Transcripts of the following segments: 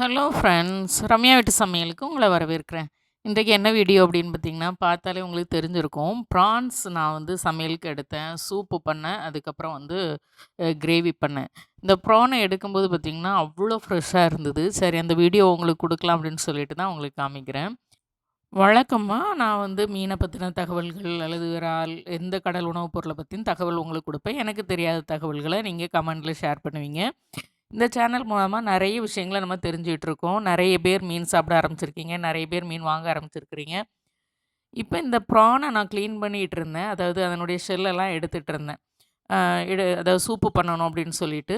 Hello friends Ramya வீட்டு சமையலுக்கு உங்களை வரவேற்கிறேன். இன்றைக்கு என்ன வீடியோ அப்படின்னு பார்த்தீங்கன்னா பார்த்தாலே உங்களுக்கு தெரிஞ்சிருக்கும். ப்ரான்ஸ் நான் வந்து சமையலுக்கு எடுத்தேன். சூப்பு பண்ணேன். அதுக்கப்புறம் வந்து கிரேவி பண்ணேன். இந்த ப்ரானை எடுக்கும்போது பார்த்திங்கன்னா அவ்வளோ ஃப்ரெஷ்ஷாக இருந்தது. சரி அந்த வீடியோ உங்களுக்கு கொடுக்கலாம் அப்படின்னு சொல்லிட்டு தான் உங்களுக்கு காமிக்கிறேன். வழக்கமாக நான் வந்து மீனை பற்றின தகவல்கள் அல்லது இறால் எந்த கடல் உணவுப் பொருளை பற்றியும் தகவல் உங்களுக்கு கொடுப்பேன். எனக்கு தெரியாத தகவல்களை நீங்கள் கமெண்டில் ஷேர் பண்ணுவீங்க. இந்த சேனல் மூலமாக நிறைய விஷயங்கள நம்ம தெரிஞ்சுக்கிட்டு இருக்கோம் நிறைய பேர் மீன் சாப்பிட ஆரம்பிச்சிருக்கீங்க. நிறைய பேர் மீன் வாங்க ஆரம்பிச்சிருக்கிறீங்க. இப்போ இந்த ப்ரானை நான் க்ளீன் பண்ணிகிட்டு இருந்தேன். அதாவது அதனுடைய ஷெல்லெல்லாம் எடுத்துகிட்டு இருந்தேன். எடு அதாவது சூப்பு பண்ணணும் அப்படின்னு சொல்லிட்டு.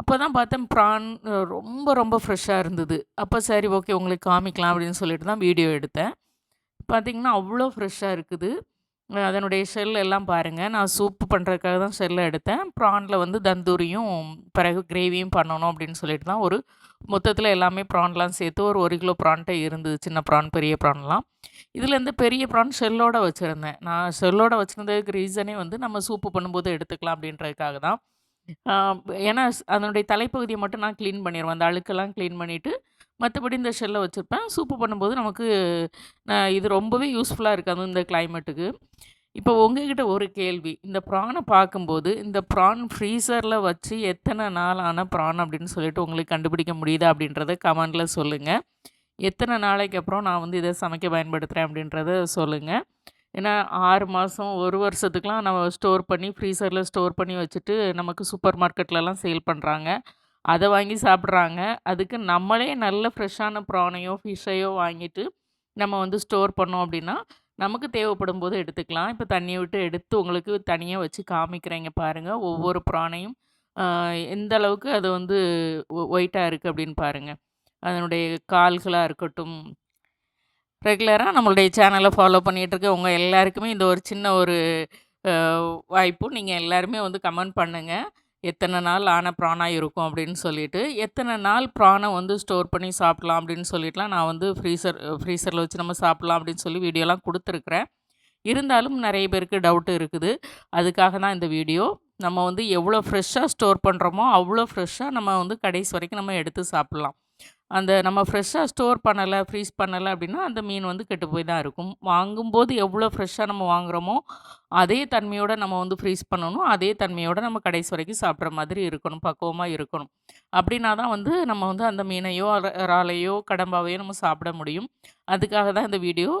அப்போ தான் பார்த்தேன் ப்ரான் ரொம்ப ரொம்ப ஃப்ரெஷ்ஷாக இருந்தது. அப்போ சரி ஓகே உங்களுக்கு காமிக்கலாம் அப்படின்னு சொல்லிட்டு தான் வீடியோ எடுத்தேன். பார்த்திங்கன்னா அவ்வளோ ஃப்ரெஷ்ஷாக இருக்குது. அதனுடைய ஷெல் எல்லாம் பாருங்கள் நான் சூப்பு பண்ணுறதுக்காக தான் ஷெல்லை எடுத்தேன். ப்ரானில் வந்து தந்தூரியும் பிறகு கிரேவியும் பண்ணணும் அப்படின்னு சொல்லிட்டு தான் ஒரு மொத்தத்தில் எல்லாமே ப்ரான்லாம் சேர்த்து ஒரு ஒரு கிலோ ப்ரான்ட்டே இருந்தது. சின்ன ப்ரான் பெரிய ப்ரான்லாம் இதுலேருந்து பெரிய ப்ரான் ஷெல்லோடு வச்சுருந்தேன். நான் ஷெல்லோட வச்சுருந்ததுக்கு ரீசனே வந்து நம்ம சூப்பு பண்ணும்போது எடுத்துக்கலாம் அப்படின்றதுக்காக தான். ஏன்னா ஸ்- அதனுடைய தலைப்பகுதியை மட்டும் நான் க்ளீன் பண்ணிடுவேன் அந்த அழுக்கெல்லாம் க்ளீன் பண்ணிவிட்டு மற்றபடி இந்த ஷெல்லை வச்சுருப்பேன். சூப்பு பண்ணும்போது நமக்கு நான் இது ரொம்பவே யூஸ்ஃபுல்லாக இருக்குது அதுவும் இந்த கிளைமேட்டுக்கு. இப்போ உங்ககிட்ட ஒரு கேள்வி. இந்த ப்ரானை பார்க்கும்போது இந்த ப்ரான் ஃப்ரீசரில் வச்சு எத்தனை நாள் ஆன ப்ரான் அப்படின்னு சொல்லிட்டு உங்களுக்கு கண்டுபிடிக்க முடியுதா அப்படின்றத கமெண்டில் சொல்லுங்கள் எத்தனை நாளைக்கு அப்புறம் நான் வந்து இதை சமைக்க பயன்படுத்துகிறேன் அப்படின்றத சொல்லுங்கள் ஏன்னா ஆறு மாதம் ஒரு வருஷத்துக்குலாம் நம்ம ஸ்டோர் பண்ணி ஃப்ரீசரில் ஸ்டோர் பண்ணி வச்சுட்டு நமக்கு சூப்பர் மார்க்கெட்லலாம் சேல் பண்ணுறாங்க அதை வாங்கி சாப்பிட்றாங்க. அதுக்கு நம்மளே நல்ல ஃப்ரெஷ்ஷான ப்ரானையோ ஃபிஷ்ஷையோ வாங்கிட்டு நம்ம வந்து ஸ்டோர் பண்ணோம் அப்படின்னா நமக்கு தேவைப்படும் போது எடுத்துக்கலாம். இப்போ தண்ணியை விட்டு எடுத்து உங்களுக்கு தனியாக வச்சு காமிக்கிறேங்க பாருங்கள் ஒவ்வொரு ப்ரானையும் எந்த அளவுக்கு அது வந்து ஒயிட்டாக இருக்குது அப்படின்னு பாருங்கள் அதனுடைய கால்களாக இருக்கட்டும் ரெகுலராக நம்மளுடைய சேனலை ஃபாலோ பண்ணிகிட்டு உங்கள் எல்லாருக்குமே இந்த ஒரு சின்ன ஒரு வாய்ப்பு. நீங்கள் எல்லாருமே வந்து கமெண்ட் பண்ணுங்கள் எத்தனை நாள் ஆன ப்ரானாக இருக்கும் அப்படின்னு சொல்லிட்டு. எத்தனை நாள் ப்ரானை வந்து ஸ்டோர் பண்ணி சாப்பிட்லாம் அப்படின்னு சொல்லிட்டுலாம் நான் வந்து ஃப்ரீசர் ஃப்ரீசரில் வச்சு நம்ம சாப்பிட்லாம் அப்படின்னு சொல்லி வீடியோலாம் கொடுத்துருக்குறேன். இருந்தாலும் நிறைய பேருக்கு டவுட்டு இருக்குது. அதுக்காக தான் இந்த வீடியோ. நம்ம வந்து எவ்வளோ ஃப்ரெஷ்ஷாக ஸ்டோர் பண்ணுறோமோ அவ்வளோ ஃப்ரெஷ்ஷாக நம்ம வந்து கடைசி வரைக்கும் நம்ம எடுத்து சாப்பிட்லாம். அந்த நம்ம ஃப்ரெஷ்ஷாக ஸ்டோர் பண்ணலை ஃப்ரீஸ் பண்ணலை அப்படின்னா அந்த மீன் வந்து கெட்டு போய் தான் இருக்கும். வாங்கும்போது எவ்வளோ ஃப்ரெஷ்ஷாக நம்ம வாங்குகிறோமோ அதே தன்மையோடு நம்ம வந்து ஃப்ரீஸ் பண்ணணும். அதே தன்மையோட நம்ம கடைசி வரைக்கும் சாப்பிட்ற மாதிரி இருக்கணும் பக்குவமாக இருக்கணும். அப்படின்னா தான் வந்து நம்ம வந்து அந்த மீனையோ இறாலையோ கடம்பாவையோ நம்ம சாப்பிட முடியும். அதுக்காக தான் இந்த வீடியோ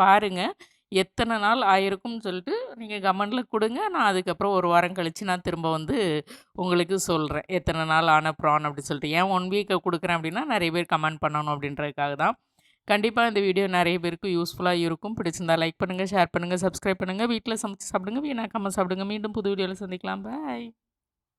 பாருங்கள் எத்தனை நாள் ஆயிருக்கும்னு சொல்லிட்டு நீங்கள் கமெண்டில் கொடுங்க. நான் அதுக்கப்புறம் ஒரு வாரம் கழித்து நான் திரும்ப வந்து உங்களுக்கு சொல்கிறேன் எத்தனை நாள் ஆன ப்ரான் அப்படி சொல்லிட்டு. ஏன் ஒன் வீக்கை கொடுக்குறேன் அப்படின்னா நிறைய பேர் கமெண்ட் பண்ணணும் அப்படின்றதுக்காக தான். கண்டிப்பாக இந்த வீடியோ நிறைய பேருக்கு யூஸ்ஃபுல்லாக இருக்கும். பிடிச்சிருந்தா லைக் பண்ணுங்கள் ஷேர் பண்ணுங்கள் சப்ஸ்கிரைப் பண்ணுங்கள் வீட்டில் சமைச்சு சாப்பிடுங்க வீணாக்காமல் சாப்பிடுங்க. மீண்டும் புது வீடியோவில் சந்திக்கலாம். பாய்